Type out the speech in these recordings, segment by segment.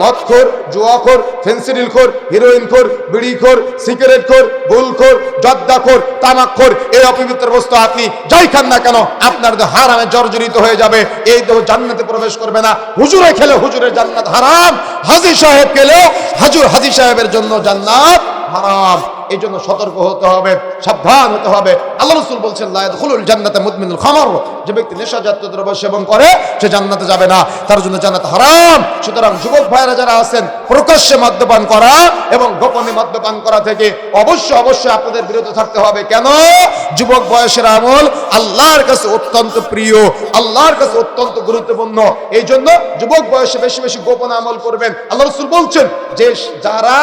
মদখোর cigarette খোর বুল খোর জর্দা খোর তামাক খোর এই অপবিত্র বস্তু আপনি যাই খান না কেন, আপনার দেহ হারামে জর্জরিত হয়ে যাবে, এই দেহ জান্নাতে প্রবেশ করবে না। হুজুরে খেলে হুজুরের জান্নাত হারাম, হাজি সাহেব খেলে হাজুর হাজি সাহেবের জন্য জান্নাত হারাম। এই জন্য সতর্ক হতে হবে, সাবধান হতে হবে। আল্লাহ রসুল বলছেন লায়াদখুলুল জান্নাতে মুদমিনুল খামার। যে ব্যক্তি নেশা জাতীয় দ্রব্য সেবন করে, সে জান্নাতে যাবে না। তার জন্য জান্নাত হারাম। সুতরাং যুবক ভাইরা যারা আছেন, প্রকাশ্যে মদ্যপান করা এবং গোপনে মদ্যপান করা থেকে অবশ্যই অবশ্যই আপনাদের বিরত থাকতে হবে। কেন? যুবক বয়সের আমল আল্লাহর কাছে অত্যন্ত প্রিয়, আল্লাহর কাছে অত্যন্ত গুরুত্বপূর্ণ। এই জন্য যুবক বয়সে বেশি বেশি গোপন আমল করবেন। আল্লাহ রসুল বলছেন, যে যারা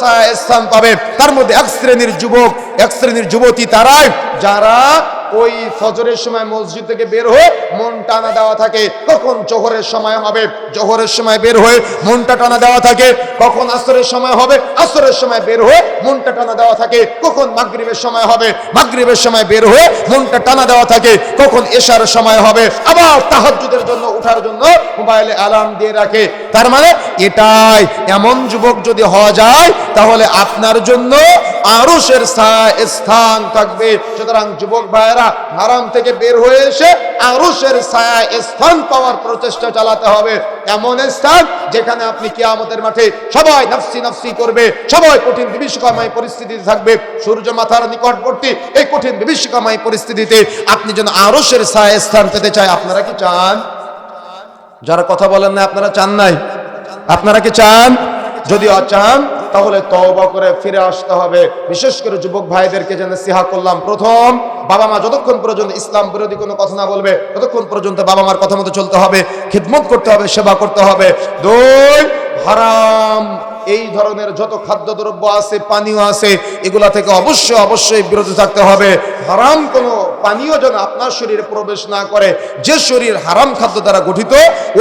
ছায়ায় স্থান পাবে তার মধ্যে এক শ্রেণির যুবক, এক শ্রেণির যুবতী তারাই, যারা ওই ফজরের সময় মসজিদ থেকে বের হয়ে মন টানা দেওয়া থাকে। কখন জোহরের সময় হবে? জোহরের সময় বের হয়ে মনটা টানা দেওয়া থাকে। কখন আসরের সময় হবে? আসরের সময় বের হয়ে মনটা টানা দেওয়া থাকে, কখন মাগরিবের সময় হবে? মাগরিবের সময় বের হয়ে মনটা টানা দেওয়া থাকে, কখন এশার সময় হবে? আবার তাহাজ্জুদের জন্য ওঠার জন্য মোবাইলে অ্যালার্ম দিয়ে রাখে। তার মানে এটাই, এমন যুবক যদি হওয়া যায়, তাহলে আপনার জন্য আরশের স্থান থাকবে। সুতরাং যুবক ভাইয়েরা, হারাম থেকে বের হয়ে এসে আরশের ছায় স্থান পাওয়ার প্রচেষ্টা চালাতে হবে। এমন স্থান যেখানে আপনি কিয়ামতের মাঠে সবাই নাফসি নাফসি করবে, সবাই কঠিন বিভীষিকাময় পরিস্থিতিতে থাকবে। সূর্য মাথার নিকটবর্তী এই কঠিন বিভীষিকাময় পরিস্থিতিতে আপনি যেন আরশের ছায় স্থান পেতে চায় আপনারা কি চান? যারা কথা বলেন না আপনারা চান নাই? আপনারা কি চান? যদি চান তাহলে তওবা করে ফিরে আসতে হবে। বিশেষ করে যুবক ভাইদেরকে যেন সিহা করলাম। প্রথম, বাবা মা যতক্ষণ পর্যন্ত ইসলাম বিরোধী কোনো কথা না বলবে, ততক্ষণ পর্যন্ত বাবা মার কথা মতো চলতে হবে, খিদমত করতে হবে, সেবা করতে হবে। দুই, হারাম, এই ধরনের যত খাদ্যদ্রব্য আছে, পানীয় আছে, এগুলা থেকে অবশ্যই অবশ্যই বিরত থাকতে হবে। হারাম কোনো পানীয় যেন আপনার শরীরে প্রবেশ না করে, যে শরীর হারাম খাদ্য দ্বারা গঠিত,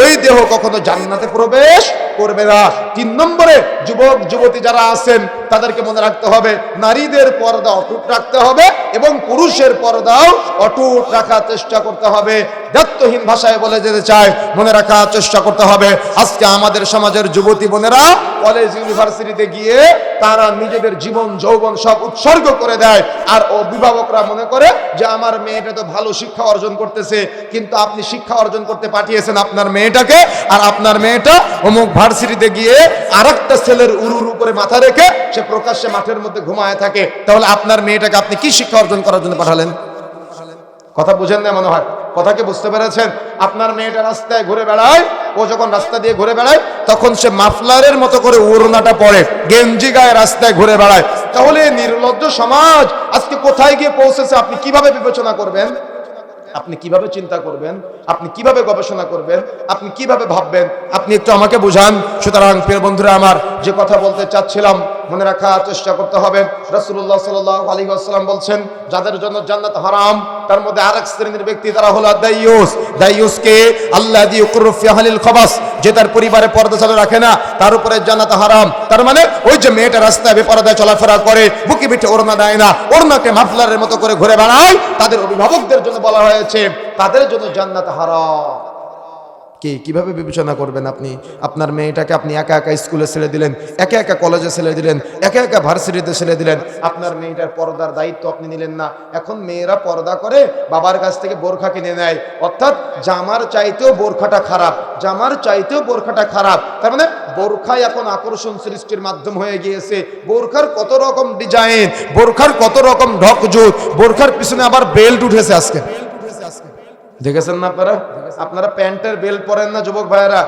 ওই দেহ কখনো জান্নাতে প্রবেশ করবে না। তিন নম্বরে যুবক, যুবতী যারা আছেন, তাদেরকে মনে রাখতে হবে, নারীদের পর্দা অটুট রাখতে হবে এবং পুরুষের পর্দাও অটুট রাখার চেষ্টা করতে হবে। দত্তহীন ভাষায় বলে যেতে চায়, মনে রাখার চেষ্টা করতে হবে। আজকে আমাদের সমাজের যুবতী বোনেরা কলেজ ইউনিভার্সিটিতে গিয়ে তারা নিজেদের জীবন, যৌবন সব উৎসর্গ করে দেয়। আর অভিভাবকরা মনে করে যে, আমার মেয়েটা তো ভালো শিক্ষা অর্জন করতেছে, কিন্তু আপনি শিক্ষা অর্জন করতে পাঠিয়েছেন আপনার মেয়েটাকে, আর আপনার মেয়েটা অমুক ভার্সিটিতে গিয়ে আর একটা ছেলের উরুর উপরে মাথা রেখে সে প্রকাশ্যে মাঠের মধ্যে ঘুমায় থাকে। তাহলে আপনার মেয়েটাকে আপনি কি শিক্ষা অর্জন করার জন্য পাঠালেন? কথা বুঝেন না মনে হয়? কথা কি বুঝতে পেরেছেন? আপনার মেয়েটা রাস্তায় ঘুরে বেড়ায়, ও যখন রাস্তা দিয়ে ঘুরে বেড়ায়, তখন সে মাফলারের মতো করে উড়নাটা পরে, গেঞ্জি গায়ে রাস্তায় ঘুরে বেড়ায়। তাহলে নির্লজ্জ সমাজ আজকে কোথায় গিয়ে পৌঁছেছে? আপনি কীভাবে বিবেচনা করবেন? আপনি কীভাবে চিন্তা করবেন? আপনি কীভাবে গবেষণা করবেন? আপনি কীভাবে ভাববেন? আপনি একটু আমাকে বুঝান। সুতরাং, প্রিয় বন্ধুরা, আমার যে কথা বলতে চাচ্ছিলাম মনে রাখার চেষ্টা করতে হবে। রাসূলুল্লাহ সাল্লাল্লাহু আলাইহি ওয়াসাল্লাম বলছেন, যাদের জন্য জান্নাত হারাম, তার মধ্যে আরেক শ্রেণির ব্যক্তি তারা হলো দাইয়ুস দাইয়ুসকে আল্লাহ দিয়ে কুরফি আহলিল খবাস, যে তার পরিবারে পর্দা চালু রাখে না, তার উপরে জান্নাত হারাম। তার মানে ওই যে মেয়েটা রাস্তায় বেপরদায় চলাফেরা করে, বুকে পিঠে ওড়না দেয় না, ওড়নাকে মাফলারের মতো করে ঘুরে বেড়ায়, তাদের অভিভাবকদের জন্য বলা হয়েছে, তাদের জন্য জান্নাত হারাম। কি কীভাবে বিবেচনা করবেন আপনি? আপনার মেয়েটাকে আপনি একা একা স্কুলে ছেড়ে দিলেন, একা একা কলেজে ছেড়ে দিলেন, একা একা ভার্সিটিতে ছেড়ে দিলেন। আপনার মেয়েটার পর্দার দায়িত্ব আপনি নিলেন না। এখন মেয়েরা পর্দা করে বাবার কাছ থেকে বোরখা কিনে নেয়। অর্থাৎ জামার চাইতেও বোরখাটা খারাপ, জামার চাইতেও বোরখাটা খারাপ। তার মানে বোরখাই এখন আকর্ষণ সৃষ্টির মাধ্যম হয়ে গিয়েছে। বোরখার কত রকম ডিজাইন বোরখার কত রকম ঢকজুত বোরখার পিছনে আবার বেল্ট উঠেছে আজকে। দেখেছেন না আপনারা? আপনারা প্যান্টের বেল্ট পরেন না, যুবক ভাইয়েরা।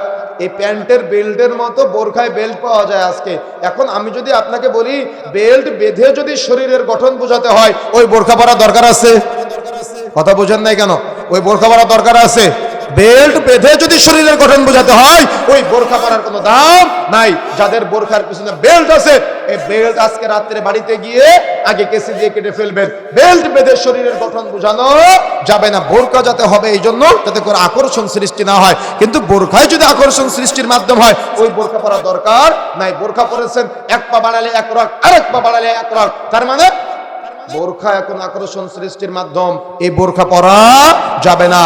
এই প্যান্টের বেল্টের মতো বোরখায় বেল্ট পাওয়া যায় আজকে। এখন আমি যদি আপনাকে বলি, বেল্ট বেঁধে যদি শরীরের গঠন বোঝাতে হয়, ওই বোরখা পরা দরকার আছে? কথা বোঝেন নাই কেন? ওই বোরখা পরা দরকার আছে? বেল্ট বেঁধে যদি শরীরের গঠন বোঝাতে হয়, ওই বোরখা পরার কোনো দাম নাই। যাদের বোরখার পিছনে বেল্ট আছে, এই বেল্ট আজকে রাত্রে বাড়িতে গিয়ে আগে কেসি দিয়ে কেটে ফেলবেন। বেল্ট বেঁধে শরীরের গঠন বোঝানো যাবে না। বোরখা যাতে হবে এই জন্য যাতে করে আকর্ষণ সৃষ্টি না হয়। কিন্তু বোরখায় যদি আকর্ষণ সৃষ্টির মাধ্যম হয়, ওই বোরখা পরা দরকার নাই। বোরখা পরেছেন, এক পা বাড়ালে এক রক আরেক পা বাড়ালে এক রক তার মানে বোরখা এখন আকর্ষণ সৃষ্টির মাধ্যম। এই বোরখা পরা যাবে না।